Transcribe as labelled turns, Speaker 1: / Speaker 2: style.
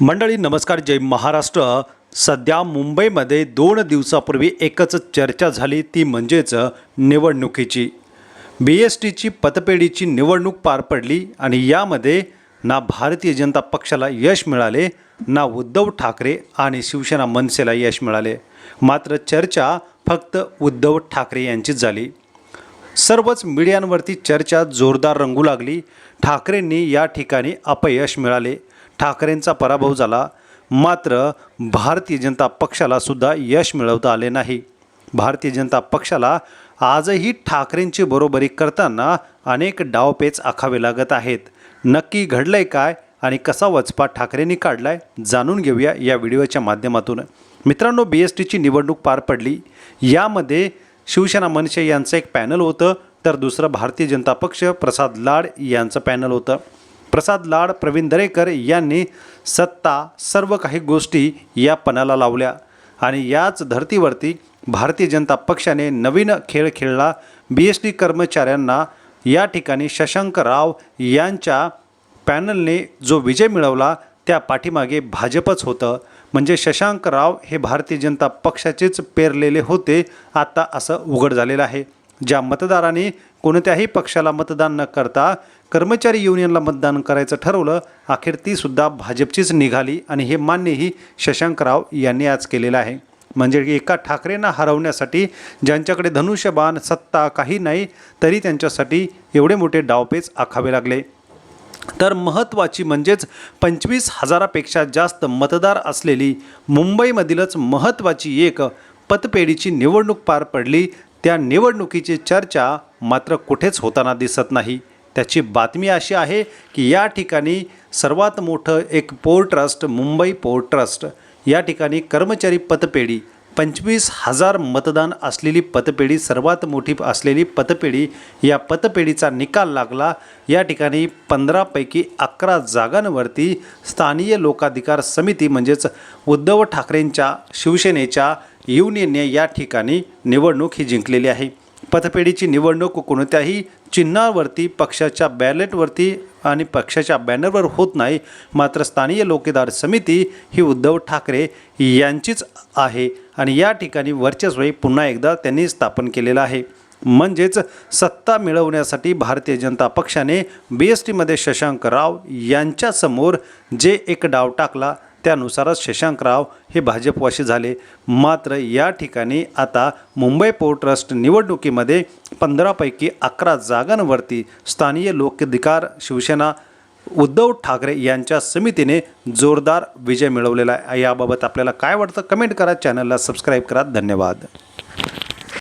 Speaker 1: मंडळी नमस्कार. जय महाराष्ट्र. सध्या मुंबईमध्ये दोन दिवसापूर्वी एकच चर्चा झाली. ती म्हणजेच निवडणुकीची. बी एस टीची पतपेढीची निवडणूक पार पडली आणि यामध्ये ना भारतीय जनता पक्षाला यश मिळाले ना उद्धव ठाकरे आणि शिवसेना मनसेला यश मिळाले. मात्र चर्चा फक्त उद्धव ठाकरे यांचीच झाली. सर्वच मीडियांवरती चर्चा जोरदार रंगू लागली. ठाकरेंनी या ठिकाणी अपयश मिळाले. ठाकरेंचा पराभव झाला. मात्र भारतीय जनता पक्षाला सुद्धा यश मिळवता आले नाही. भारतीय जनता पक्षाला आजही ठाकरेंची बरोबरी करताना अनेक डावपेच आखावे लागत आहेत. नक्की घडलंय काय आणि कसा वचपा ठाकरेंनी काढलाय जाणून घेऊया या व्हिडिओच्या माध्यमातून. मित्रांनो बी एस टीची निवडणूक पार पडली. यामध्ये शिवसेना मनसे यांचं एक पॅनल होतं तर दुसरं भारतीय जनता पक्ष प्रसाद लाड यांचं पॅनल होतं. प्रसाद लाड प्रवीण दरेकर यांनी सत्ता सर्व काही गोष्टी या पणाला लावल्या. आणि याच धर्तीवरती भारतीय जनता पक्षाने नवीन खेळ खेळला. बी एस टी कर्मचाऱ्यांना या ठिकाणी शशांक राव यांच्या पॅनलने जो विजय मिळवला त्या पाठीमागे भाजपच होतं. म्हणजे शशांक राव हे भारतीय जनता पक्षाचेच पेरलेले होते. आता असं उघड झालेलं आहे. ज्या मतदारांनी कोणत्याही पक्षाला मतदान न करता कर्मचारी युनियनला मतदान करायचं ठरवलं अखेर ती सुद्धा भाजपचीच निघाली आणि हे मान्यही शशांक राव यांनी आज केलेलं आहे. म्हणजे एका ठाकरेंना हरवण्यासाठी ज्यांच्याकडे धनुष्यबाण सत्ता काही नाही तरी त्यांच्यासाठी एवढे मोठे डावपेच आखावे लागले. तर महत्त्वाची म्हणजेच पंचवीस हजारापेक्षा जास्त मतदार असलेली मुंबईमधीलच महत्त्वाची एक पतपेढीची निवडणूक पार पडली. त्या निवडणुकीची चर्चा मात्र कुठेच होताना दिसत नाही. त्याची बातमी अशी आहे की या ठिकाणी सर्वात मोठं एक port trust Mumbai port trust या ठिकाणी कर्मचारी पतपेढी पंचवीस हजार मतदान असलेली पतपेढी सर्वात मोठी असलेली पतपेढी या पतपेढीचा निकाल लागला. या ठिकाणी पंधरापैकी अकरा जागांवरती स्थानीय लोकाधिकार समिती म्हणजेच उद्धव ठाकरेंच्या शिवसेनेच्या युनियनने या ठिकाणी निवडणूक ही जिंकलेली आहे. पतपेढीची निवडणूक कोणत्याही चिन्हावरती पक्षाच्या बॅलेटवरती आणि पक्षाच्या बॅनरवर होत नाही. मात्र स्थानीय लोकेदार समिती ही उद्धव ठाकरे यांचीच आहे आणि या ठिकाणी वर्चस्वही पुन्हा एकदा त्यांनी स्थापन केलेलं आहे. म्हणजेच सत्ता मिळवण्यासाठी भारतीय जनता पक्षाने बी एस टीमध्ये शशांक राव यांच्यासमोर जे एक डाव टाकला त्यानुसारच शशांकराव हे भाजपवाशी झाले. मात्र या ठिकाणी आता मुंबई पोर्ट ट्रस्ट निवडणुकीमध्ये पंधरापैकी अकरा जागांवरती स्थानीय लोकाधिकार शिवसेना उद्धव ठाकरे यांच्या समितीने जोरदार विजय मिळवलेला आहे. याबाबत आपल्याला काय वाटतं? कमेंट करा चॅनलला सबस्क्राईब करा. धन्यवाद.